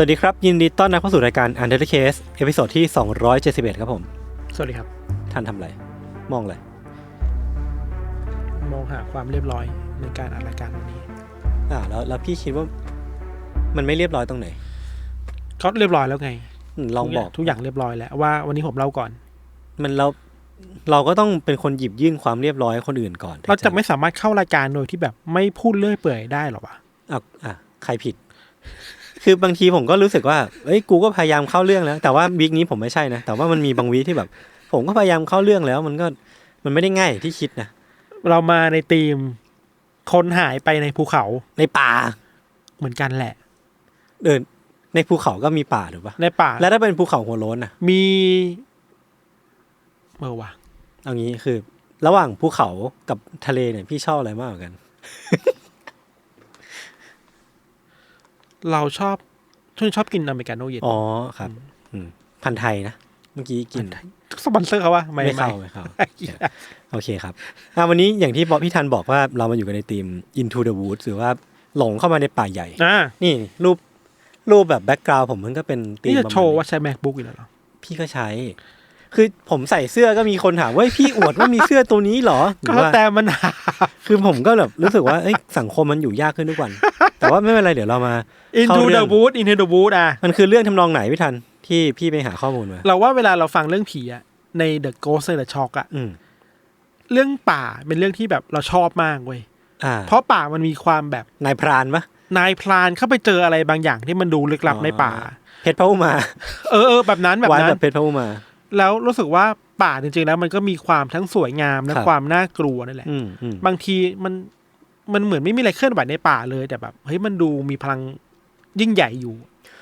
สวัสดีครับ ยินดีต้อนรับเข้าสู่รายการ Under the Case เอพิโซดที่ 271 ครับผม สวัสดีครับ ท่านทำอะไร มองอะไร มองหาความเรียบร้อยในการอัดรายการวันนี้ อ่าแล้วแล้วพี่คิดว่ามันไม่เรียบร้อยตรงไหนก็เรียบร้อยแล้วไงอืมลองบอกทุกอย่างเรียบร้อยแล้วว่าวันนี้ผมเล่าก่อน มันเราเราก็ต้องเป็นคนหยิบยื่นความเรียบร้อยให้คนอื่นก่อนเราจะไม่สามารถเข้ารายการโดยที่แบบไม่พูดเลื่อยเปื่อยได้หรอวะ อะอะใครผิด คือบางทีผมก็รู้สึกว่าเอ้ยกูก็พยายามเข้าเรื่องแล้ว แต่ว่าวีคนี้ผมไม่ใช่นะ แต่ว่ามันมีบางวีคที่แบบ ผมก็พยายามเข้าเรื่องแล้ว มันก็มันไม่ได้ง่ายอย่างที่คิดนะ เรามาในทีมคนหายไปในภูเขาในป่าเหมือนกันแหละ เดินในภูเขาก็มีป่าถูกปะในป่าแล้วถ้าเป็นภูเขาหัวโล้นน่ะ มีเมื่อวะเอางี้คือ ระหว่างภูเขากับทะเลเนี่ยพี่ชอบอะไรมากกว่ากัน เราชอบช่วงชอบกินอเมริกาโน่เย็น อ๋อครับอืมพันธุ์ไทยนะ เมื่อกี้กินสปอนเซอร์เขาวะไม่ไม่ไม่เข้าไม่เข้าโอเคครับอะวันนี้อย่างที่บอกพี่ทันบอกว่าเรามาอยู่กันในทีม Into the Woods หรือว่าหลงเข้ามาในป่าใหญ่อ่านี่รูปรูปแบบแบ็กกราวผมมันก็เป็นธีมนี่จะประมาณโชว์ว่าใช้ macbook อีกแล้วเหรอพี่ก็ใช้ คือผมใส่เสื้อก็มีคนถามว่าเฮ้ยพี่อวดว่ามีเสื้อตัวนี้เหรอหรือก็ว่าแต่มันหาคือผมก็แบบรู้สึกว่าเอ้ยสังคมมันอยู่ยากขึ้นทุกวัน แต่ว่าไม่เป็นไรเดี๋ยวเรามา into เข้าเรื่ the อง wood into the wood อะ มันคือเรื่องทำนองไหนพี่ทันที่พี่ไปหาข้อมูลมาเราว่าเวลาเราฟังเรื่องผีอะใน The Ghost in the Shock อะอืมเรื่องป่าเป็นเรื่องที่แบบเราชอบมากเว้ยอ่าเพราะป่ามันมีความแบบนายพรานปะ นายพรานเข้าไปเจออะไรบางอย่างที่มันดูลึกลับอ๋อ ในป่า เพชรพระอุมาเออเออแบบนั้นแบบไว้นั้แบนบเพชรพระอุมา แล้วรู้สึกว่าป่าจริงๆแล้วมันก็มีความทั้งสวยงามและครับความน่ากลัวนั่นแหละอืมอืมบางทีมันมันเหมือนไม่มีอะไรเคลื่อนไหวในป่าเลย แต่แบบเฮ้ยมันดูมีพลังยิ่งใหญ่อยู่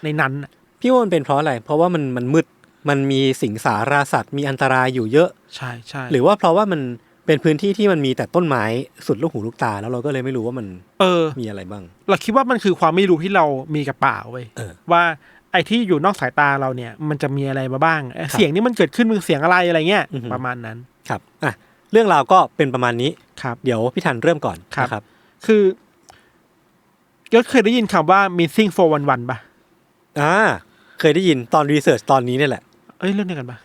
ในนั้นน่ะพี่ว่ามันเป็นเพราะอะไร เพราะว่ามันมันมืดมันมีสิงสาราสัตว์มีอันตรายอยู่เยอะใช่ใช่หรือว่าเพราะว่ามันเป็นพื้นที่ที่มันมีแต่ต้นไม้สุดลูกหูลูกตา แล้วเราก็เลยไม่รู้ว่ามัน เออ มีอะไรบ้าง เราคิดว่ามันคือความไม่รู้ที่เรามีกับป่าเว้ยเออว่าไอ้ที่อยู่นอกสายตาเราเนี่ย มันจะมีอะไรมาบ้างเอ้ยครับเสียงนี้มันเกิดขึ้นมันเสียงอะไรอะไรเงี้ยอือหือประมาณนั้นครับอะเรื่องราวก็เป็นประมาณนี้ครับ เดี๋ยวพี่ทันเริ่มก่อนครับนะครับคือยศเคยได้ยินคำว่า missing for one one ป่ะอ่าเคยได้ยินตอนรีเสิร์ชตอนนี้นี่แหละเอ้ยเรื่องเดียวกันป่ะ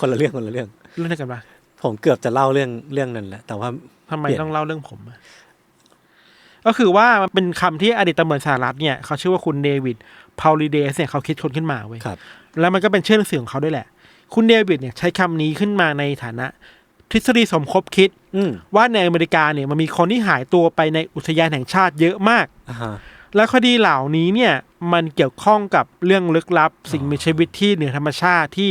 คนละเรื่องคนละเรื่อง เรื่องเดียวกันป่ะผมเกือบจะเล่าเรื่องเรื่องนั้นแหละ แต่ว่าทำไมเปลี่ยนต้องเล่าเรื่องผมอะก็คือว่ามันเป็นคำที่อดีตตำรวจสหรัฐเนี่ยเขาชื่อว่าคุณเดวิด พาวลิเดสเนี่ยเขาคิดค้นขึ้นมาเว้ยครับ แล้วมันก็เป็นชื่อหนังสือของเขาด้วยแหละ คุณเดวิดเนี่ยใช้คำนี้ขึ้นมาในฐานะ ทฤษฎีสมคบคิดอืมว่าในอเมริกาเนี่ยมันมีคนที่หายตัวไปในอุทยานแห่งชาติเยอะมากอ่าฮะและคดีเหล่านี้เนี่ยมันเกี่ยวข้องกับเรื่องลึกลับ สิ่งมีชีวิตที่เหนือธรรมชาติที่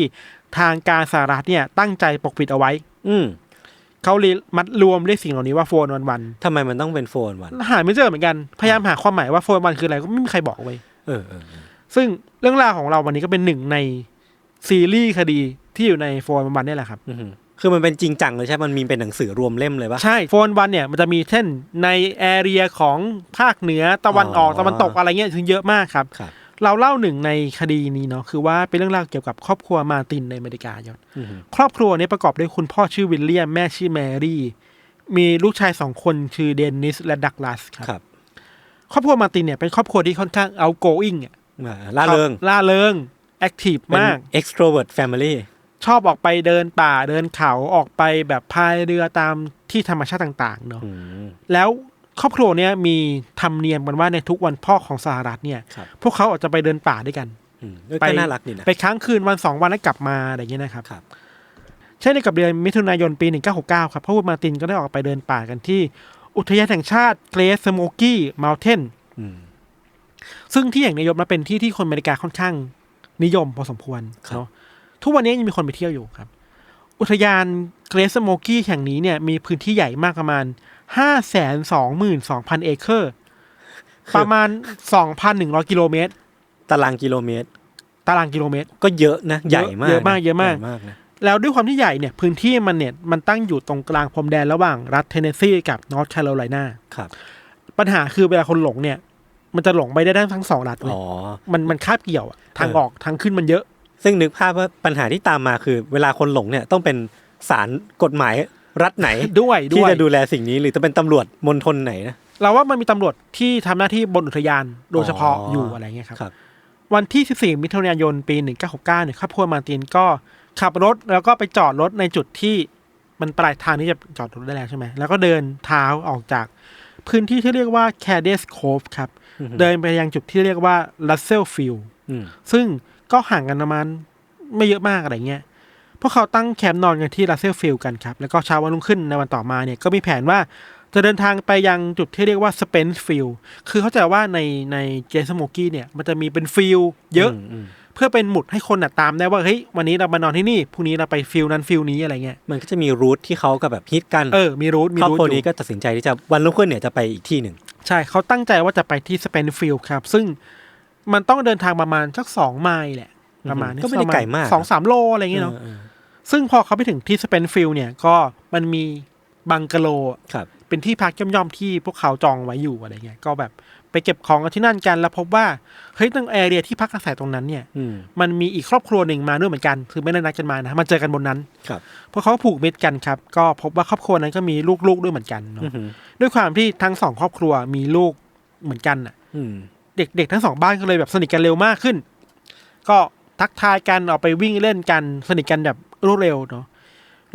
ทางการสหรัฐเนี่ยตั้งใจปกปิดเอาไว้ อืมเขาเลยมัดรวมเรียกสิ่งเหล่านี้ว่าโฟนวันวันทำไมมันต้องเป็นโฟนวัน หาไม่เจอเหมือนกัน พยายามหาความหมายว่าโฟนวันคืออะไรก็ไม่มีใครบอกไว้ย เออเออเออซึ่งเรื่องราวของเราวันนี้ก็เป็นหนึ่งในซีรีส์คดีที่อยู่ในโฟนวันนี่แหละครับอือหือคือมันเป็นจริงจังเลยใช่ไหมมันมีเป็นหนังสือรวมเล่มเลยปะใช่โฟนวันเนี่ยมันจะมีเช่นในแอเรียของภาคเหนือตะวันออกอ๋อตะวันตกอะไรเงี้ยถึงเยอะมากครับครับ เราเล่าหนึ่งในคดีนี้เนาะคือว่าเป็นเรื่องราวเกี่ยวกับครอบครัวมาร์ตินในอเมริกายศอือหือครอบครัวเนี้ประกอบด้วยคุณพ่อชื่อวิลเลียมแม่ชื่อแมรี่ มีลูกชายสองคนชื่อเดนนิสและดักลัสครับ ครับครอบครัวมาร์ตินเนี่ยเป็นครอบครัวที่ค่อนข้าง outgoing อะอ่าล่าเริงล่าเริงแอคทีฟเป็นมาก extrovert family ชอบออกไปเดินป่าเดินเขาออกไปแบบพายเรือตามที่ธรรมชาติต่าง ๆ เนาะอืมแล้วครอบครัวเนี้ยมีธรรมเนียมกันว่าในทุกวันพ่อของสหรัฐเนี่ยครับพวกเขาออกจะไปเดินป่าด้วยกันอืมเออไปก็น่ารักดีนะไปค้างคืนวันสองวันแล้วกลับมาอะไรอย่างเงี้ยนะครับครับเช่นในกับเดือนมิถุนายนปี 1969 ครับพ่อคุณมาร์ตินก็ได้ออกไปเดินป่ากันที่ อุทยานแห่งชาติเกรสสโมกี้ม u ลเทนอืมซึ่งที่แห่งนี้ยศมาเป็นที่ที่คนอเมริกาค่อนข้าง นิยมพอสมควรครับเนาะทุกวันนี้ยังมีคนไปเที่ยวอยู่ครับ อุทยานเกรสสโมกี้แห่งนี้เนี่ยมีพื้นที่ใหญ่มากประมาณ5 2 2 0 0 0เอเคอร์ ประมาณ2,100กิโลเมตร ตารางกิโลเมตร ตารางกิโลเมตร ก็เยอะนะ ใหญ่มากเยอะมากนเยอะมากใหญ่มากนะ แล้วด้วยความที่ใหญ่เนี่ยพื้นที่มันเนี่ยมันตั้งอยู่ตรงกลางพรมแดนระหว่างรัฐเทนเนสซีกับนอร์ทแคโรไลนาครับ ปัญหาคือเวลาคนหลงเนี่ย มันจะหลงไปได้ทั้งสองรัฐเลยอ๋อมันมันคาบเกี่ยวอะทางเออออกทางขึ้นมันเยอะ ซึ่งนึกภาพว่าปัญหาที่ตามมาคือ เวลาคนหลงเนี่ยต้องเป็นศาลกฎหมายรัฐไหนด้วยที่ด้วยจะดูแลสิ่งนี้หรือจะเป็นตำรวจมณฑลไหนนะเราว่ามันมีตำรวจที่ทำหน้าที่บนอุทยานโดยเฉพาะอ๋อออยู่อะไรเงี้ยครับครับ วันที่ 14 มิถุนายนปี 1969เนี่ยครอบครัวมาร์ตินก็ ขับรถแล้วก็ไปจอดรถในจุดที่มันปลายทางที่จะจอดรถได้แล้วใช่ไหม แล้วก็เดินเท้าออกจากพื้นที่ที่เรียกว่า c a d e s Cove ครับอือฮึเดินไปยังจุดที่เรียกว่า Russell Field อืมซึ่งก็ห่างกันประมาณไม่เยอะมากอะไรเงี้ย พวกเขาตั้งแคมป์นอนกันที่ Russell Field กันครับ แล้วก็เช้าวันรุ่งขึ้นในวันต่อมาเนี่ยก็มีแผนว่าจะเดินทางไปยังจุดที่เรียกว่า Spence Field คือเข้าใจว่าในในเจสโมกี้เนี่ยมันจะมีเป็นฟิลเยอะมมเพื่อเป็นหมุดให้คนน่ะตามได้ว่าเฮ้ยวันนี้เรามานอนที่นี่พรุ่งนี้เราไปฟิลนั้นฟิลนี้อะไรเงี้ยมันก็จะมีรูทที่เขาก็แบบฮิตกันเออมีรูทมีครอบรูทครัวอนี้ยู่ก็ตัดสินใจที่จะวันรุ่งขึ้นเนี่ยจะไปอีกที่หนึ่งใช่เขาตั้งใจว่าจะไปที่สเปนฟิลครับ ซึ่งมันต้องเดินทางประมาณสักสองไมล์แหละประมาณนี้ก็ไม่ได้ไกลมากสองสามโลอะไรเงี้ยเนาะออซึ่งพอเขาไปถึงที่สเปนฟิลเนี่ยก็มันมีบังกะโลครับเป็นที่พักย่อมๆที่พวกเขาจองไว้อยู่อะไรเงี้ยก็แบบ ไปเก็บของกันที่นั่นกัน แล้วพบว่าเฮ้ยตรงแอเรียที่พักอาศัยตรงนั้นเนี่ยอืมมันมีอีกครอบครัวหนึ่งมาด้วยเหมือนกันคือไม่ได้นัดกันมานะมาเจอกันบนนั้นครับพวกเขาก็ผูกมิตรกันครับ ก็พบว่าครอบครัวนั้นก็มีลูกๆด้วยเหมือนกันเนาะอือหือด้วยความที่ทั้งสองครอบครัวมีลูกเหมือนกันอะอืมเด็กๆทั้งสองบ้านก็เลยแบบสนิทกันเร็วมากขึ้น ก็ทักทายกันออกไปวิ่งเล่นกันสนิทกันแบบรวดเร็วเนาะ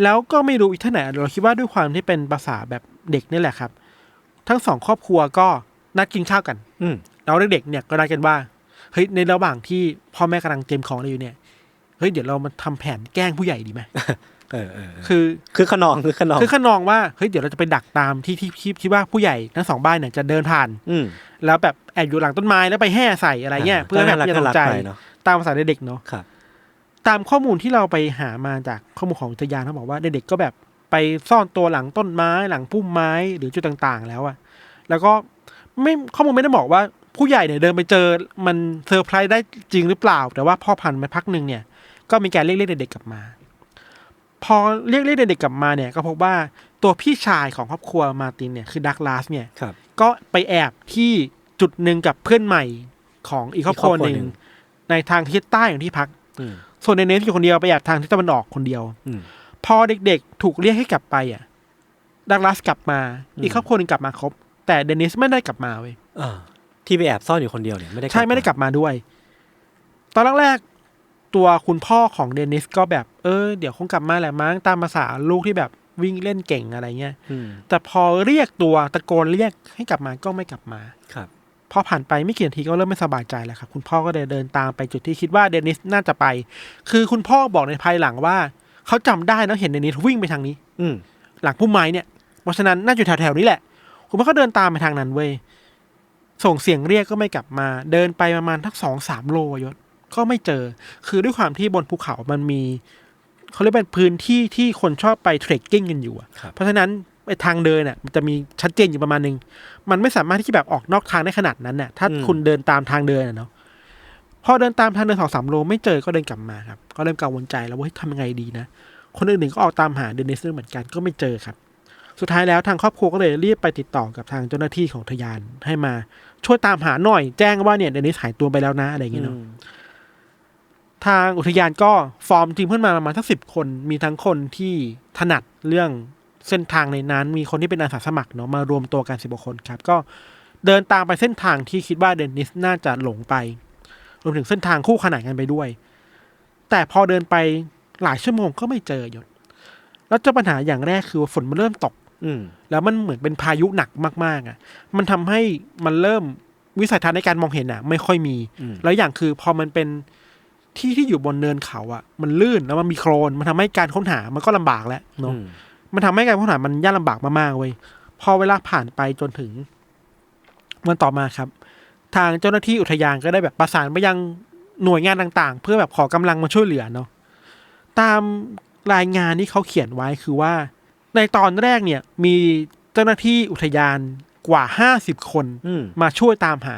แล้วก็ไม่รู้อีกเท่าไหร่เราคิดว่าด้วยความที่เป็นภาษาแบบเด็กนี่แหละครับ ทั้งสองครอบครัวก็ นัดกินข้าวกัน อืมแล้วเด็กๆเนี่ยก็นัดกันว่าเฮ้ยในระหว่างที่พ่อแม่กำลังเตรียมของอะไรอยู่เนี่ยเฮ้ยเดี๋ยวเรามาทำแผนแกล้งผู้ใหญ่ดีไหมเออเออเออคือคือขนองคือขนองคือขนองว่าเฮ้ยเดี๋ยวเราจะไปดักตามที่ที่ที่คิดว่าผู้ใหญ่ทั้งสองบ้านเนี่ยจะเดินผ่าน อืมแล้วแบบแอบอยู่หลังต้นไม้แล้วไปแห่ใส่อะไรเงี้ยเพื่อแบบก็อย่าน่าตรักกใจไปเนาะตามภาษาเด็กๆเนาะครับตามข้อมูลที่เราไปหามาจากข้อมูลของอุทยานเขาบอกว่าเด็กๆก็แบบไปซ่อนตัวหลังต้นไม้หลังพุ่มไม้หรือจุดต่างๆ แล้วอะแล้วก็ ไม่ข้อมูลไม่ได้บอกว่าผู้ใหญ่เนี่ยเดินไปเจอมันเซอร์ไพรส์ได้จริงหรือเปล่า แต่ว่าพอผ่านมาพักหนึ่งเนี่ย ก็มีการเรียกเรียกเด็กๆกลับมา พอเรียกเรียกเด็กๆกลับมาเนี่ย ก็พบว่าตัวพี่ชายของครอบครัวมาร์ตินเนี่ยคือดักลาสเนี่ยครับก็ไปแอบที่จุดหนึ่งกับเพื่อนใหม่ของอีกครอบครัวอีกครอบครัวหหนึ่นึ่งงในทางทิศใต้ของที่พักอืมส่วนในเนสอยู่คนเดียวไปแอบทางทิศตะวันออกคนเดียวอืมพอเด็กๆ ถูกเรียกให้กลับไปอะดักลาสกลับมาอืมอีกครอบครัวหนึ่งกลับมาครบ แต่เดนิสไม่ได้กลับมาเว้ยเออที่ไปแอบซ่อนอยู่คนเดียวเนี่ยไม่ได้ใช่ไม่ได้กลับมาด้วย ตอนแรกๆตัวคุณพ่อของเดนิสก็แบบเออเดี๋ยวคงกลับมาแหละมั้งตามภาษาลูกที่แบบวิ่งเล่นเก่งอะไรเงี้ยอืมแต่พอเรียกตัวตะโกนเรียกให้กลับมาก็ไม่กลับมาครับพอผ่านไปไม่กี่นาทีก็เริ่มไม่สบายใจแล้วครับ คุณพ่อก็เลยเดินตามไปจุดที่คิดว่าเดนิสน่าจะไป คือคุณพ่อบอกในภายหลังว่า เขาจำได้แล้วเห็นเดนิสวิ่งไปทางนี้ อืมหลังพุ่มไม้เนี่ยเพราะฉะนั้นน่าจะอยู่แถวๆนี้แหละ คุณพ่อก็เดินตามไปทางนั้นเว้ยส่งเสียงเรียกก็ไม่กลับมา เดินไปประมาณทักสองสามโลอะยศก็ไม่เจอ คือด้วยความที่บนภูเขามันมีเขาเรียกเป็นพื้นที่ที่คนชอบไปเทรคกิ้งกันอยู่อะครับเพราะฉะนั้นไอ้ทางเดินน่ะมันจะมีชัดเจนอยู่ประมาณนึง มันไม่สามารถที่จะแบบออกนอกทางได้ขนาดนั้นน่ะ ถ้าอืมคุณเดินตามทางเดินน่ะเนาะพอเดินตามทางเดินสองสามโลไม่เจอก็เดินกลับมาครับ ก็เริ่มกังวลใจแล้วว่าเฮ้ยทำยังไงดีนะ คนอื่นๆก็ออกตามหาเดนิสด้วยเหมือนกันก็ไม่เจอครับ สุดท้ายแล้วทางครอบครัวก็เลยรีบไปติดต่อกับทางเจ้าหน้าที่ของอุทยานให้มาช่วยตามหาหน่อย แจ้งว่าเนี่ยเดนิสหายตัวไปแล้วนะอะไรอย่างเงี้ยเนาะอืมทางอุทยานก็ฟอร์มทีมขึ้นมาประมาณสักสิบคน มีทั้งคนที่ถนัดเรื่องเส้นทางในนั้น มีคนที่เป็นอาสาสมัครเนาะมารวมตัวกันสิบกว่าคนครับ ก็เดินตามไปเส้นทางที่คิดว่าเดนิสน่าจะหลงไป รวมถึงเส้นทางคู่ขนานกันไปด้วย แต่พอเดินไปหลายชั่วโมงก็ไม่เจอหยศแล้วเจ้าปัญหาอย่างแรกคือว่าฝนมันเริ่มตก อืมแล้วมันเหมือนเป็นพายุหนักมากๆ อะ มันทำให้มันเริ่มวิสัยทัศน์ในการมองเห็นอะ ไม่ค่อยมีอืมแล้วอย่างคือพอมันเป็นที่ที่อยู่บนเนินเขาอะ มันลื่นแล้วมันมีโคลนมันทำให้การค้นหามันก็ลำบากแล้วเนาะอืมมันทำให้การค้นหามันยากลำบากมากๆเว้ยพอเวลาผ่านไปจนถึงวันต่อมาครับ ทางเจ้าหน้าที่อุทยานก็ได้แบบประสานไปยังหน่วยงานต่างๆ เพื่อแบบขอกำลังมาช่วยเหลือเนาะตามรายงานที่เขาเขียนไว้คือว่า ในตอนแรกเนี่ยมีเจ้าหน้าที่อุทยานกว่าห้าสิบคนอืมมาช่วยตามหา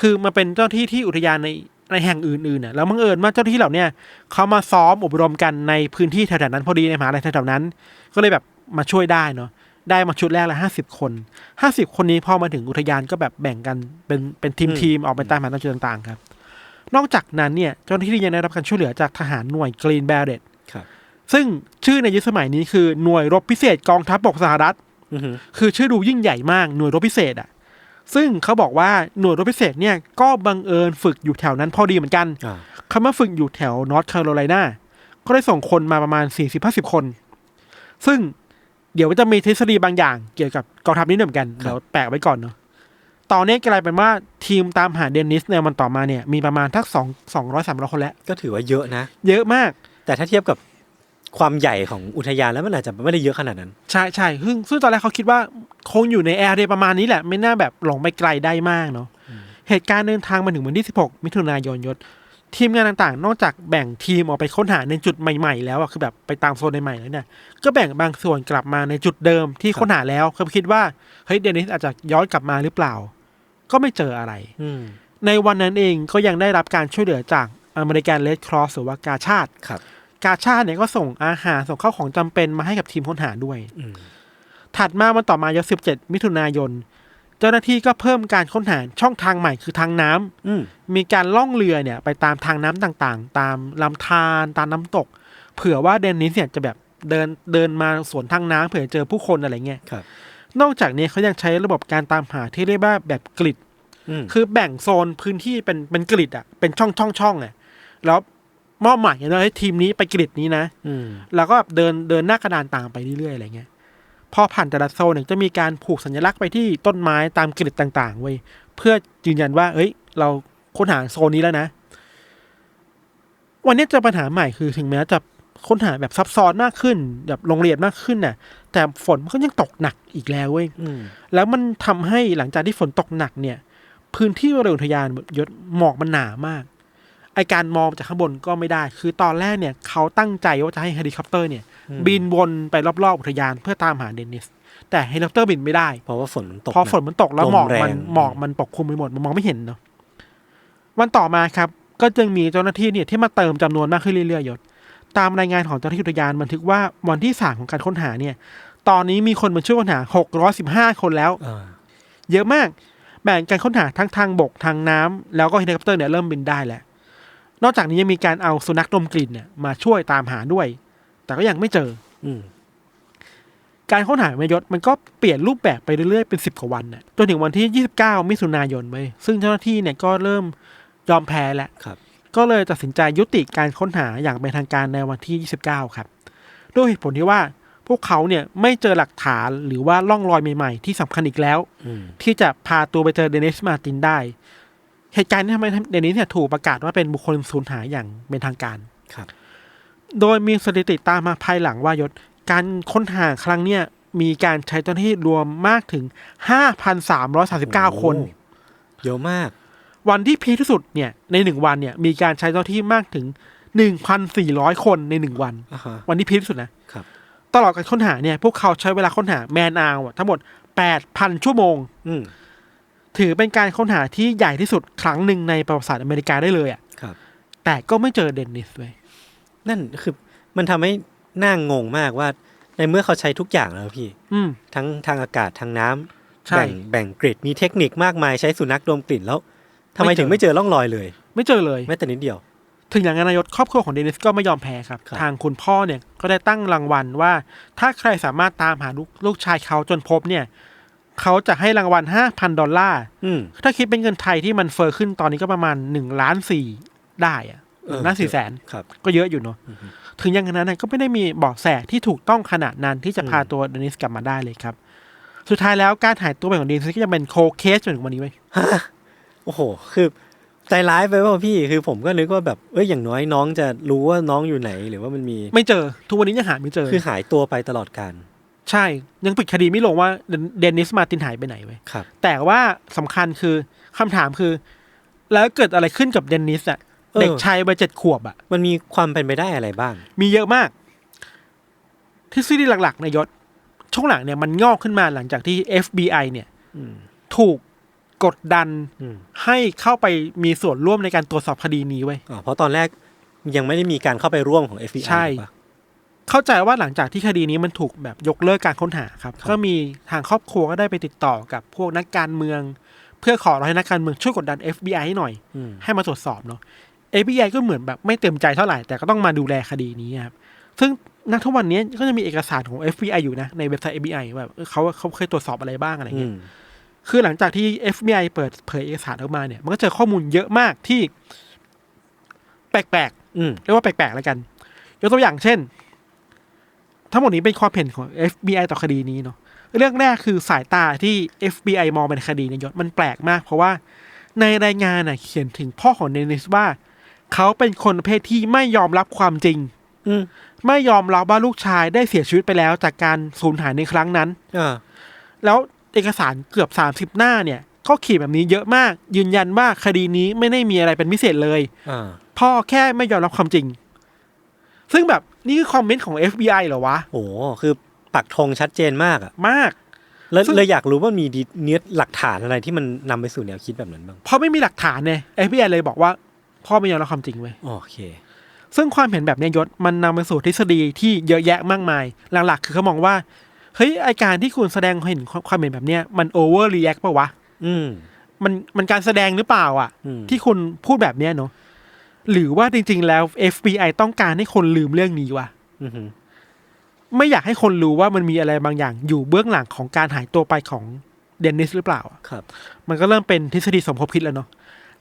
คือมาเป็นเจ้าหน้าที่ที่อุทยานในในแห่งอื่นๆน่ะแล้วบังเอิญว่าเจ้าหน้าที่เหล่าเนี้ยเขามาซ้อมอบรมกันในพื้นที่แถวๆนั้น พอดีในมหาลัยแถวๆนั้น ก็เลยแบบมาช่วยได้เนาะได้มาชุดแรกละห้าสิบคนห้าสิบคนนี้พอมาถึงอุทยานก็แบบแบ่งกันเป็นเป็นทีมทีมๆออกไปตามหาตามจุดต่างๆครับ นอกจากนั้นเนี่ยเจ้าหน้าที่ยังได้รับการช่วยเหลือจากทหารหน่วยกรีนแบร e t ครับ ซึ่งชื่อในยุคสมัยนี้คือหน่วยรบพิเศษกองทัพบกสหรัฐอือหือคือชื่อดูยิ่งใหญ่มากหน่วยรบพิเศษอะ ซึ่งเขาบอกว่าหน่วยรบพิเศษเนี่ยก็บังเอิญฝึกอยู่แถวนั้นพอดีเหมือนกันอ่าคำว่าฝึกอยู่แถวนอร์ทแคโรไลนาก็ได้ส่งคนมาประมาณ40-50คน ซึ่งเดี๋ยวจะมีทฤษฎีบางอย่างเกี่ยวกับกองทัพนี้ด้วยเหมือนกันเดี๋ยวแปะไว้ก่อนเนาะตอนนี้กลายเป็นว่าทีมตามหาเดนนิสในวันต่อมาเนี่ยมีประมาณทักสองสองร้อยสามร้อยคนแล้ว ก็ถือว่าเยอะนะ เยอะมาก แต่ถ้าเทียบกับ ความใหญ่ของอุทยานแล้วมันอาจจะไม่ได้เยอะขนาดนั้น ใช่ใช่ซึ่งซึ่งตอนแรกเขาคิดว่าคงอยู่ในแอร์เรียประมาณนี้แหละ ไม่น่าแบบหลงไปไกลได้มากเนาะเหตุการณ์เดินทางมาถึงวันที่ 16 มิถุนายนยศ ทีมงานต่างๆ นอกจากแบ่งทีมออกไปค้นหาในจุดใหม่ๆ แล้วอะคือแบบไปตามโซนใหม่ๆแล้วเนี่ยก็แบ่งบางส่วนกลับมาในจุดเดิมที่ครับค้นหาแล้วคือคิดว่าเฮ้ยเดนิสอาจจะย้อนกลับมาหรือเปล่า ก็ไม่เจออะไรอืมในวันนั้นเองก็ยังได้รับการช่วยเหลือจากอเมริกันเลดครอสหรือว่ากาชาติครับ กาชาติเนี่ยก็ส่งอาหารส่งข้าวของจำเป็นมาให้กับทีมค้นหาด้วยอืมถัดมาวันต่อมาย17มิถุนายน เจ้าหน้าที่ก็เพิ่มการค้นหาช่องทางใหม่คือทางน้ำอืมมีการล่องเรือเนี่ย ไปตามทางน้ำต่างๆ ตามลำธารตามน้ำตก เผื่อว่าเดนนิสเนี่ยจะแบบเดินเดินมาสวนทางน้ำเผื่อเจอผู้คนอะไรเงี้ยครับ นอกจากนี้เขายังใช้ระบบการตามหาที่เรียกว่าแบบกริดอืมคือแบ่งโซนพื้นที่เป็นเป็นกริดอะเป็นช่องช่องช่องอะแล้ว มอบหมายนะให้ทีมนี้ไปกริดนี้นะอืมแล้วก็แบบเดินเดินหน้ากระดานตามไปเรื่อยๆอะไรเงี้ยพอผ่านแต่ละโซนเนี่ยจะมีการผูกสัญลักษณ์ไปที่ต้นไม้ตามกริดต่างๆไว้ยเพื่อยืนยันว่า เอ้ย เราค้นหาโซนนี้แล้วนะ วันนี้เจอปัญหาใหม่คือถึงแม้จะค้นหาแบบซับซ้อนมากขึ้น แบบโรงเรียนมากขึ้นน่ะ แต่ฝนมันก็ยังตกหนักอีกแล้วเว้ยอืมแล้วมันทำให้หลังจากที่ฝนตกหนักเนี่ย พื้นที่บริเวณอุทยานยศหมอกมันหนามากไอ การมองจากข้างบนก็ไม่ได้ คือตอนแรกเนี่ยเขาตั้งใจว่าจะให้เฮลิคอปเตอร์เนี่ยอืมบินวนไปรอบๆอุทยานเพื่อตามหาเดนิส แต่เฮลิคอปเตอร์บินไม่ได้ เพราะว่าฝนมันตกเพราะฝนหกมันตกแล้วลมหมอกแรงมันหมอกมันปกคลุมไปหมดมันมองไม่เห็นเนาะวันต่อมาครับก็จึงมีเจ้าหน้าที่เนี่ยที่มาเติมจำนวนมากขึ้นเรื่อยๆยศตามรายงานของเจ้าหน้าที่อุทยานบันทึกว่าวันที่สามของการค้นหาเนี่ย ตอนนี้มีคนมาช่วยค้นหาหกร้อยสิบห้าคนแล้วอ่าเยอะมากแบ่งการค้นหาทั้งทางบกทางน้ำแล้วก็เฮลิคอปเตอร์เนี่ยเริ่มบินได้แล้ว นอกจากนี้ยังมีการเอาสุนัขดมกลิ่นเนี่ยมาช่วยตามหาด้วย แต่ก็ยังไม่เจอ อืมการค้นหาแมยศมันก็เปลี่ยนรูปแบบไปเรื่อยๆ เป็นสิบกว่าวันน่ะจนถึงวันที่ 29 มิถุนายนไปซึ่งเจ้าหน้าที่เนี่ยก็เริ่มยอมแพ้แล้วครับก็เลยตัดสินใจยุติการค้นหาอย่างเป็นทางการในวันที่ 29 ครับ ด้วยเหตุผลที่ว่าพวกเขาเนี่ยไม่เจอหลักฐานหรือว่าร่องรอยใหม่ๆ ที่สำคัญอีกแล้วอืมที่จะพาตัวไปเจอเดนิสมาร์ตินได้ เหตุการณ์นี้ทำให้เดนิสเนี่ยถูกประกาศว่าเป็นบุคคลสูญหายอย่างเป็นทางการครับ โดยมีสถิติตามมาภายหลังว่ายศการค้นหาครั้งเนี่ยมีการใช้เจ้าหน้าที่รวมมากถึง 5,339 คนโอ้เยอะมาก วันที่พีคที่สุดเนี่ยในหนึ่งวันเนี่ยมีการใช้เจ้าหน้าที่มากถึง 1,400 คนในหนึ่งวันอ่าฮะวันที่พีคที่สุดนะครับ ตลอดการค้นหาเนี่ยพวกเขาใช้เวลาค้นหาแมนอาวทั้งหมด 8,000 ชั่วโมง อืม ถือเป็นการค้นหาที่ใหญ่ที่สุดครั้งหนึ่งในประวัติศาสตร์อเมริกาได้เลยอะ่ะครับแต่ก็ไม่เจอเดนนิสเลยนั่นคือมันทำให้น่างงมากว่า ในเมื่อเขาใช้ทุกอย่างแล้วพี่ อืมทั้งทางอากาศทางน้ำใช่แบ่งแบ่งกริดมีเทคนิคมากมายใช้สุนัขดมกลิ่นแล้วทำไมไม่เจอถึงไม่เจอร่องรอยเลย ไม่เจอเลยแม้แต่นิดเดียว ถึงอย่างนั้นนายศครอบครัวของเดนิสก็ไม่ยอมแพ้ครับครับทางคุณพ่อเนี่ยก็ได้ตั้งรางวัลว่า ถ้าใครสามารถตามหาลูกลูกชายเขาจนพบเนี่ย เขาจะให้รางวัลห้าพันดอลลาร์อืมถ้าคิดเป็นเงินไทยที่มันเฟอ้อขึ้นตอนนี้ก็ประมาณหนึ่งล้านสี่ได้อะหเออนึ่งล้านสี่แสนครับก็เยอะอยู่เนาะอือฮึถึงอย่างนั้นนะก็ไม่ได้มีเบาะแสที่ถูกต้องขนาดนั้นที่จะอืมพาตัวเดนิสกลับมาได้เลยครับ สุดท้ายแล้วการหายตัวไปของเดนิสก็ยังเป็นโคเคสจนถึงวันนี้ไว้ยโอ้โห คือใจร้ายไปเปล่าพี่คือผมก็นึกว่าแบบเอ้ยอย่างน้อยน้องจะรู้ว่าน้องอยู่ไหนหรือว่ามันมี ไม่เจอทุกวันนี้ยังหาไม่เจอ คือหายตัวไปตลอดการ ใช่ ยังปิดคดีไม่ลงว่าเดนเดนิสมาร์ตินหายไปไหนไว้ยครับ แต่ว่าสำคัญคือคำถามคือ แล้วเกิดอะไรขึ้นกับเดนิสอะเออ เด็กชายวัยเจ็ดขวบอะมันมีความเป็นไปได้อะไรบ้าง มีเยอะมาก ทฤษฎีหลักๆในยศ ช่วงหลังเนี่ยมันงอกขึ้นมาหลังจากที่ FBI เนี่ยอืม ถูกกดดันอืมให้เข้าไปมีส่วนร่วมในการตรวจสอบคดีนี้ไว้ย อ๋อเพราะตอนแรกยังไม่ได้มีการเข้าไปร่วมของ FBI ใช่ ถูกปะ เข้าใจว่าหลังจากที่คดีนี้มันถูกแบบยกเลิกการค้นหาครับครับ ก็มีทางครอบครัวก็ได้ไปติดต่อกับพวกนักการเมือง เพื่อขอร้องให้นักการเมืองช่วยกดดัน FBI ให้หน่อยอืมให้มาตรวจสอบเนาะ FBI ก็เหมือนแบบไม่เต็มใจเท่าไหร่แต่ก็ต้องมาดูแลคดีนี้ครับซึ่งณทุกวันนี้ก็จะมีเอกสารของ FBI อยู่นะในเว็บไซต์ FBI แบบเออเขาเขาเคยตรวจสอบอะไรบ้างอะไรอืเงี้ยมคือหลังจากที่ FBI เปิดเผยเอกสารออกมาเนี่ย มันก็เจอข้อมูลเยอะมากที่ แปลกอืมๆเรียกว่าแปลกๆแล้วกัน ยกตัวอย่างเช่น ทั้งหมดนี้เป็นความเห็นของ FBI ต่อคดีนี้เนาะเรื่องแรกคือสายตาที่ FBI มองไปในคดีเนยยศมันแปลกมาก เพราะว่าในรายงานน่ะเขียนถึงพ่อของเดนิสว่า เขาเป็นคนประเภทที่ไม่ยอมรับความจริง อืมไม่ยอมรับว่าลูกชายได้เสียชีวิตไปแล้วจากการสูญหายในครั้งนั้นอ่าแล้วเอกสารเกือบสามสิบหน้าเนี่ยก็เขียนแบบนี้เยอะมาก ยืนยันว่าคดีนี้ไม่ได้มีอะไรเป็นพิเศษเลยอ่าพ่อแค่ไม่ยอมรับความจริง ซึ่งแบบ นี่คือคอมเมนต์ของ FBI เหรอวะ โอ้คือปักธงชัดเจนมากอะมาก แล้วซึ่งเลยอยากรู้ว่ามีดีเนื้อหลักฐานอะไรที่มันนำไปสู่แนวคิดแบบนั้นบ้างเพราะไม่มีหลักฐานเนี่ย FBI เลยบอกว่า พ่อไม่ยอมรับความจริงเว้ยโอเค ซึ่งความเห็นแบบเนี้ยยศมันนำไปสู่ทฤษฎีที่เยอะแยะมากมาย หลักๆ คือเขามองว่าเฮ้ยไอการที่คุณแสดงเห็นความเห็นแบบเนี้ยมันโอเวอร์รีแอคปะวะ อืม มันมันการแสดงหรือเปล่า อะอืมที่คุณพูดแบบเนี้ยเนาะ หรือว่าจริง ๆ แล้ว FBI ต้องการให้คนลืมเรื่องนี้วะอือหือไม่อยากให้คนรู้ว่ามันมีอะไรบางอย่าง อยู่เบื้องหลังของการหายตัวไปของเดนนิสหรือเปล่าครับ มันก็เริ่มเป็นทฤษฎีสมคบคิดแล้วเนาะ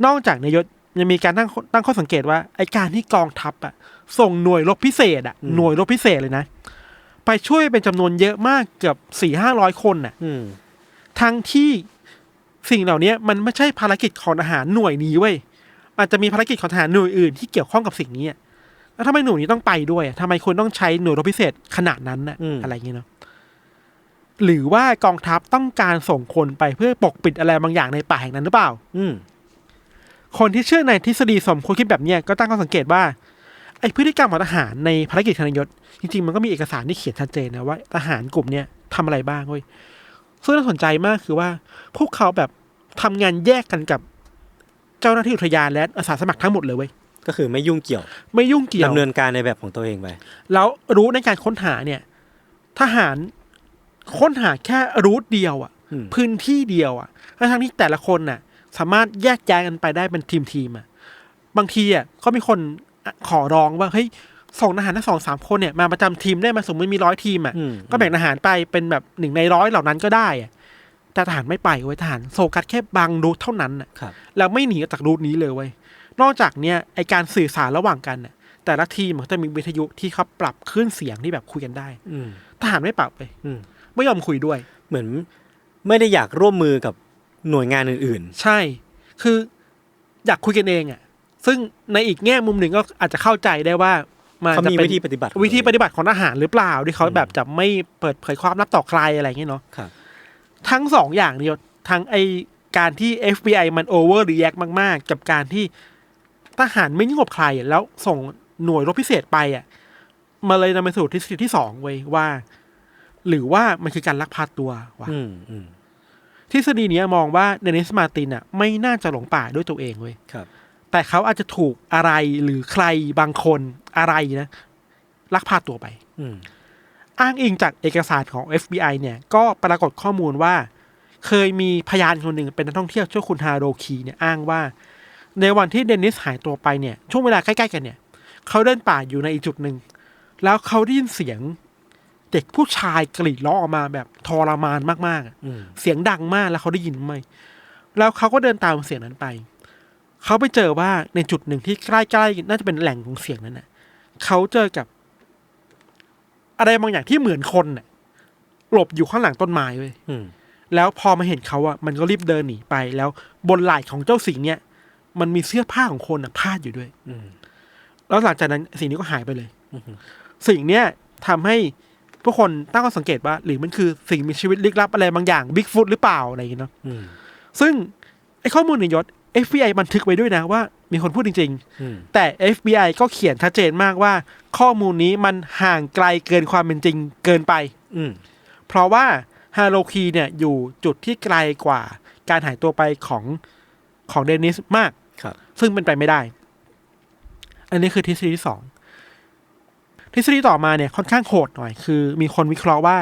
นอกจากนายศยังมีการตั้งตั้งข้อสังเกตว่าไอการที่กองทัพอะส่งหน่วยรบพิเศษอะอืมหน่วยรบพิเศษเลยนะ ไปช่วยเป็นจำนวนเยอะมากเกือบสี่ห้าร้อยคนน่ะอืมทั้งที่สิ่งเหล่านี้มันไม่ใช่ภารกิจของทหารหน่วยนี้เว้ย อาจจะมีภารกิจของทหารหน่วยอื่นที่เกี่ยวข้องกับสิ่งนี้อะแล้วทำไมหน่วยนี้ต้องไปด้วยอะทำไมคุณต้องใช้หน่วยรบพิเศษขนาดนั้นน่ะอืมอะไรอย่างเงี้ยเนาะหรือว่ากองทัพต้องการส่งคนไปเพื่อปกปิดอะไรบางอย่างในป่าแห่งนั้นหรือเปล่า อืมคนที่เชื่อในทฤษฎีสมคบคิดแบบเนี้ยก็ตั้งข้อสังเกตว่าไอพฤติกรรมของทหารในภารกิจคณะยศจริงๆ มันก็มีเอกสารที่เขียนชัดเจนนะว่าทหารกลุ่มเนี้ยทำอะไรบ้างเว้ยซึ่งน่าสนใจมากคือว่า พวกเขาแบบทำงานแยกกันกับ เจ้าหน้าที่อุทยานและอาสาสมัครทั้งหมดเลยเว้ยก็คือไม่ยุ่งเกี่ยว ไม่ยุ่งเกี่ยวดำเนินการในแบบของตัวเองไปแล้วรู้ในการค้นหาเนี่ย ทหารค้นหาแค่รูทเดียวอะอืมพื้นที่เดียวอะแล้วทั้งที่แต่ละคนน่ะ สามารถแยกย้ายกันไปได้เป็นทีมทีมๆอะบางทีอะก็มีคนขอร้องว่าเฮ้ยส่งทหารทั้งสองสามคนเนี่ยมาประจำทีมได้ไหมาสมมติมีร้อยทีมอะอืมก็แบ่งทหารไปเป็นแบบหนึ่งในร้อยเหล่านั้นก็ได้อะ แต่ทหารไม่ไปเว้ยทหารโฟกัสแค่บางรูทเท่านั้นอะครับแล้วไม่หนีออกจากรูทนี้เลยเว้ยนอกจากเนี้ยไอการสื่อสารระหว่างกันน่ะแต่ละทีมมันก็จะมีวิทยุที่เขาปรับคลื่นเสียงที่แบบคุยกันได้ อืมทหารไม่ปรับเลยอืมไม่ยอมคุยด้วย เหมือนไม่ได้อยากร่วมมือกับหน่วยงานอื่นใช่ คืออยากคุยกันเองอะ ซึ่งในอีกแง่มุมหนึ่งก็อาจจะเข้าใจได้ว่าๆมันเขาจะมีเป็นวิธีปฏิบัติของวิธีปฏิบัติของทหารหรือเปล่าที่เขาอืมแบบจะไม่เปิดเผยความลับต่อใครอะไรอย่างเงี้ยเนาะครับ ทั้งสองอย่างเนี่ยทั้งไอการที่ FBI มันโอเวอร์รีแอคมาก ๆ กับการที่ทหารไม่ยุ่งกับใครอะแล้วส่งหน่วยรบพิเศษไปอะมาเลยนำไปสู่ทฤษฎีที่สองเว้ยว่า หรือว่ามันคือการลักพาตัววะอืมอืมทฤษฎีเนี้ยมองว่าเดนิสมาร์ตินอะ ไม่น่าจะหลงป่าด้วยตัวเองเว้ยครับ แต่เขาอาจจะถูกอะไรหรือใครบางคนอะไรนะลักพาตัวไป อืม อ้างอิงจากเอกสารของ FBI เนี่ยก็ปรากฏข้อมูลว่า เคยมีพยานคนหนึ่งเป็นนักท่องเที่ยวชื่อคุณฮาโรคีเนี่ยอ้างว่า ในวันที่เดนิสหายตัวไปเนี่ยช่วงเวลาใกล้ๆกันเนี่ยเขาเดินป่าอยู่ในอีกจุดหนึ่ง แล้วเขาได้ยินเสียงเด็กผู้ชายกรีดร้องออกมาแบบทรมานมากๆอะอืมเสียงดังมากแล้วเขาได้ยินไหม แล้วเขาก็เดินตามเสียงนั้นไป เขาไปเจอว่าในจุดหนึ่งที่ใกล้ๆน่าจะเป็นแหล่งของเสียงนั้นน่ะเขาเจอกับ อะไรบางอย่างที่เหมือนคนน่ะหลบอยู่ข้างหลังต้นไม้เว้ยอืม แล้วพอมาเห็นเขาอะมันก็รีบเดินหนีไป แล้วบนไหล่ของเจ้าสิงเนี่ยมันมีเสื้อผ้าของคนอะพาดอยู่ด้วย อืม แล้วหลังจากนั้นสิ่งนี้ก็หายไปเลย อืมสิ่งเนี้ยทำให้ผู้คนตั้งข้อสังเกตว่า หรือมันคือสิ่งมีชีวิตลึกลับอะไรบางอย่างบิ๊กฟุตหรือเปล่าอะไรอย่างเงี้ยเนาะอืมซึ่งไอ้ข้อมูลในยศ FBI บันทึกไว้ด้วยนะว่า มีคนพูดจริงอืมๆแต่ FBI ก็เขียนชัดเจนมากว่า ข้อมูลนี้มันห่างไกลเกินความเป็นจริงเกินไปอืมเพราะว่าฮาโลคีเนี่ยอยู่จุดที่ไกลกว่าการหายตัวไปของของเดนิสมากครับซึ่งเป็นไปไม่ได้ อันนี้คือทฤษฎีที่สองทฤษฎีต่อมาเนี่ยค่อนข้างโหดหน่อย คือมีคนวิเคราะห์ว่า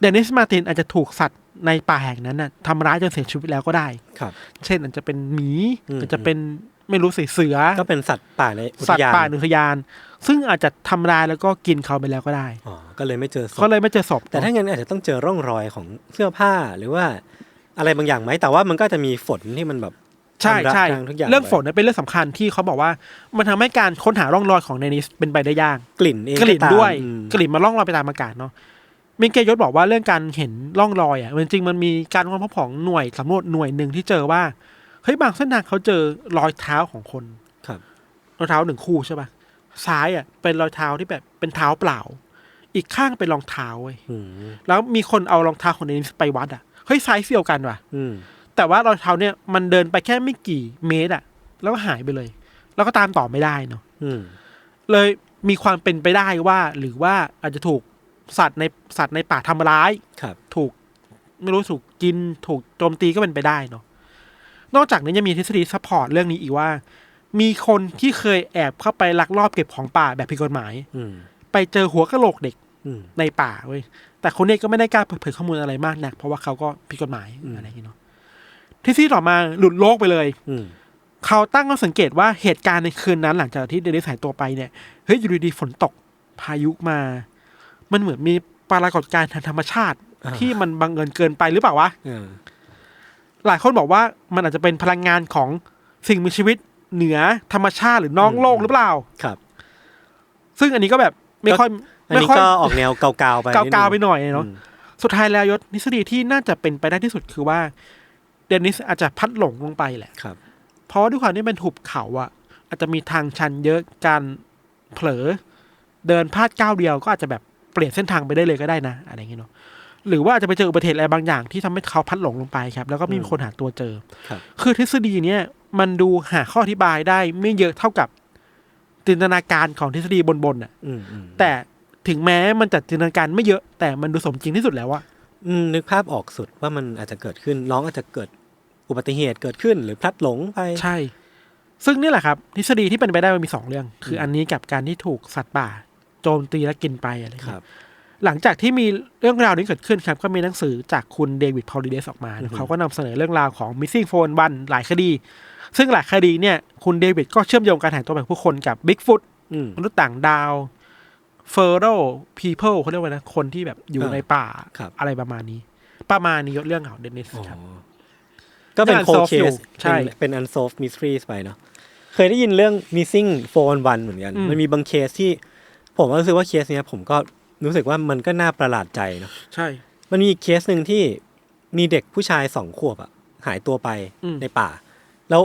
เดนิสมาร์ตินอาจจะถูกสัตว์ในป่าแห่งนั้นน่ะทำร้ายจนเสียชีวิตแล้วก็ได้ครับ เช่นอาจจะเป็นหมีอืมอาจจะเป็น ไม่รู้สิเสือก็เป็นสัตว์ป่าในอุทสัตว์ยานป่าในอุทยาน ซึ่งอาจจะทำร้ายแล้วก็กินเขาไปแล้วก็ได้อ๋อก็เลยไม่เจอศพก็เลยไม่เจอศพแต่ถ้างั้นอาจจะต้องเจอร่องรอยของเสื้อผ้าหรือว่าอะไรบางอย่างไหมแต่ว่ามันก็จะมีฝนที่มันแบบใช่ชำระใช่ทางทุกอย่างเรื่องไว้ฝนเนี่ยเป็นเรื่องสำคัญที่เขาบอกว่า มันทำให้การค้นหาร่องรอยของเดนิสเป็นไปได้ยากกลิ่นเองกลิ่นตามด้วยอืมกลิ่นมันล่องลอยไปตามอากาศเนาะมิเกยศบอกว่าเรื่องการเห็นร่องรอยอะมันจริงมันมีการค้นพบของหน่วยสำรวจหน่วยหนึ่งที่เจอว่า เฮ้ยบางเส้นทางเขาเจอรอยเท้าของคนครับรอยเท้าหนึ่งคู่ใช่ป่ะซ้ายอะ เป็นรอยเท้าที่แบบเป็นเท้าเปล่า อีกข้างเป็นรองเท้าเว้ยอืมแล้วมีคนเอารองเท้าของเดนิสไปวัดอะเฮ้ยไซส์เดียวกันว่ะอืมแต่ว่ารอยเท้าเนี่ยมันเดินไปแค่ไม่กี่เมตรอะ แล้วก็หายไปเลย แล้วก็ตามต่อไม่ได้เนาะอืมเลยมีความเป็นไปได้ว่า หรือว่าอาจจะถูกสัตว์ในสัตว์ในป่าทำร้ายครับ ถูกไม่รู้ถูกกินถูกโจมตีก็เป็นไปได้เนาะ นอกจากนี้ยังมีทฤษฎีซัพพอร์ตเรื่องนี้อีกว่า มีคนที่เคยแอบเข้าไปลักลอบเก็บของป่าแบบผิดกฎหมาย อืมไปเจอหัวกะโหลกเด็กอืม ในป่าเว้ยแต่คนนี้ก็ไม่ได้กล้าเปิดเผยข้อมูลอะไรมากนักเพราะว่าเขาก็ผิดกฎหมายอืม อะไรอย่างเงี้ยเนาะทฤษฎีต่อมาหลุดโลกไปเลย อืมเขาตั้งข้อสังเกตว่าเหตุการณ์ในคืนนั้นหลังจากที่เดนิสหายตัวไปเนี่ยเฮ้ยอยู่ดีๆฝนตกพายุมา มันเหมือนมีปรากฏการณ์ทางธรรมชาติอ่าที่มันบังเอิญเกินไปหรือเปล่าวะ เออ หลายคนบอกว่ามันอาจจะเป็นพลังงานของสิ่งมีชีวิตเหนือธรรมชาติหรือนอกโลกหรือเปล่า ครับ ซึ่งอันนี้ก็แบบไม่ค่อยอันไม่นี้ค่อยก็ออกแนวเกาๆไปกาวๆไปนิดนึงหน่อยเนาะ อืม สุดท้ายแล้วยศทฤษฎีที่น่าจะเป็นไปได้ที่สุดคือว่า เดนิสอาจจะพัดหลงลงไปแหละ ครับ เพราะว่าด้วยความที่เป็นหุบเขาอะอาจจะมีทางชันเยอะการเผลอ เดินพลาดก้าวเดียวก็อาจจะแบบเปลี่ยนเส้นทางไปได้เลยก็ได้นะ อะไรอย่างเงี้ยเนาะ หรือว่าอาจจะไปเจออุบัติเหตุอะไรบางอย่างที่ทำให้เขาพลัดหลงลงไปครับ แล้วก็ไม่มีคนหาตัวเจอครับคือทฤษฎีเนี้ยมันดูหาข้ออธิบายได้ไม่เยอะเท่ากับจินตนาการของทฤษฎีบนๆอะอืมอืมแต่ถึงแม้มันจะจินตนาการไม่เยอะแต่มันดูสมจริงที่สุดแล้วอะอืมนึกภาพออกสุดว่ามันอาจจะเกิดขึ้น น้องอาจจะเกิดอุบัติเหตุเกิดขึ้นหรือพลัดหลงไปใช่ ซึ่งนี่แหละครับ ทฤษฎีที่เป็นไปได้มันมีสองเรื่อง คืออันนี้กับการที่ถูกสัตว์ป่า โจมตีและกินไปอะไรคเงี้รัยบ หลังจากที่มีเรื่องราวนี้เกิดขึ้นครับ ก็มีหนังสือจากคุณเดวิดพอลิเดสออกมาอือฮึเขาก็นำเสนอเรื่องราวของ missing phone วันหลายคดี ซึ่งหลายคดีเนี่ย คุณเดวิดก็เชื่อมโยงการหายตัวไปของผู้คนกับ Bigfoot อืมมนุษย์ต่างดาว feral people เขาเรียกว่านะคนที่แบบอยู่อ่าในป่าครับอะไรประมาณนี้ ประมาณนี้ยศเรื่องของเดนิสอ๋อครับก็เป็นยังโค unsolved เคอยู่สใช่เป็น unsolved mysteries ไปเนาะเคยได้ยินเรื่อง missing phone one เหมือนกันอืมมันมีบางเคสที่ ผมก็รู้สึกว่าเคสเนี้ยผมก็ รู้สึกว่ามันก็น่าประหลาดใจเนาะใช่ มันมีเคสหนึ่งที่มีเด็กผู้ชายสองขวบอะหายตัวไปอืมในป่า แล้ว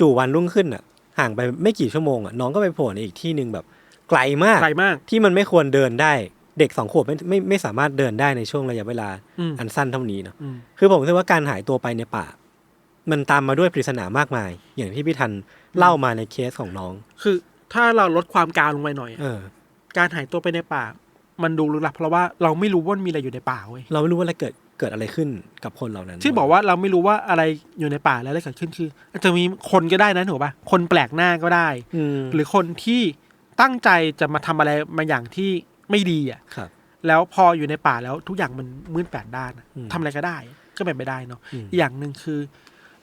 จู่ๆวันรุ่งขึ้นอะห่างไปไม่กี่ชั่วโมงอะน้องก็ไปโผล่ในอีกที่หนึ่งแบบ ไกลมากไกลมาก ที่มันไม่ควรเดินได้เด็กสองขวบไม่ไม่ไม่สามารถเดินได้ในช่วงระยะเวลาอืมอันสั้นเท่านี้เนาะอืมคือผมคิดว่าการหายตัวไปในป่า มันตามมาด้วยปริศนามากมาย อย่างที่พี่ทันเล่ามาในเคสของน้อง คือถ้าเราลดความกลางลงไปหน่อยอะเออการหายตัวไปในป่า มันดูลึกลับเพราะว่าเราไม่รู้ว่ามีอะไรอยู่ในป่าเว้ยเราไม่รู้ว่าอะไรเกิดเกิดอะไรขึ้นกับคนเหล่านั้นที่บอกว่าเราไม่รู้ว่าอะไรอยู่ในป่าแล้วอะไรเกิดขึ้นคืออาจจะมีคนก็ได้นะถูกปะคนแปลกหน้าก็ได้ อืมหรือคนที่ตั้งใจจะมาทำอะไรมาอย่างที่ไม่ดีอะ ครับ แล้วพออยู่ในป่าแล้วทุกอย่างมันมืดแปดด้านอะอืมทำอะไรก็ได้ ก็เป็นไปได้เนาะอืม อีกอย่างหนึ่งคือ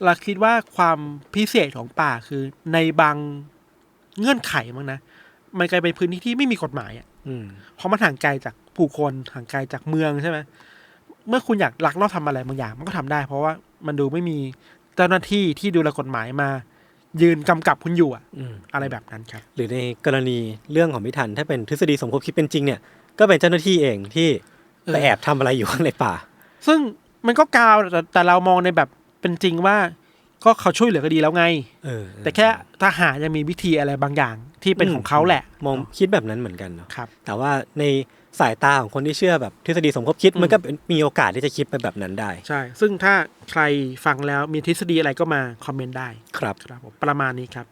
เราคิดว่าความพิเศษของป่าคือในบางเงื่อนไขมั้งนะ มันกลายเป็นพื้นที่ที่ไม่มีกฎหมายอะอืม เพราะมันห่างไกลจากผู้คนห่างไกลจากเมืองใช่ไหมเมื่อคุณอยากลักลอบทำอะไรบางอย่าง มันก็ทำได้ เพราะว่ามันดูไม่มีเจ้าหน้าที่ที่ดูแลกฎหมายมา ยืนกำกับคุณอยู่อะอืมอะไรแบบนั้นครับ หรือในกรณีเรื่องของพิทันถ้าเป็นทฤษฎีสมคบคิดเป็นจริงเนี่ยก็เป็นเจ้าหน้าที่เองที่เออไปแอบทำอะไรอยู่ข้างในป่า ซึ่งมันก็กาวแต่แต่เรามองในแบบเป็นจริงว่า ก็เขาช่วยเหลือก็ดีแล้วไงเออแต่แค่ทหารยังมีวิธีอะไรบางอย่างที่เป็นของเขาแหละ มองคิดแบบนั้นเหมือนกันเนาะครับแต่ว่าในสายตาของคนที่เชื่อแบบทฤษฎีสมคบคิดอืมมันก็เป็นมีโอกาสที่จะคิดไปแบบนั้นได้ ใช่ ซึ่งถ้าใครฟังแล้วมีทฤษฎีอะไรก็มาคอมเมนต์ได้ครับครับผมประมาณนี้ครับ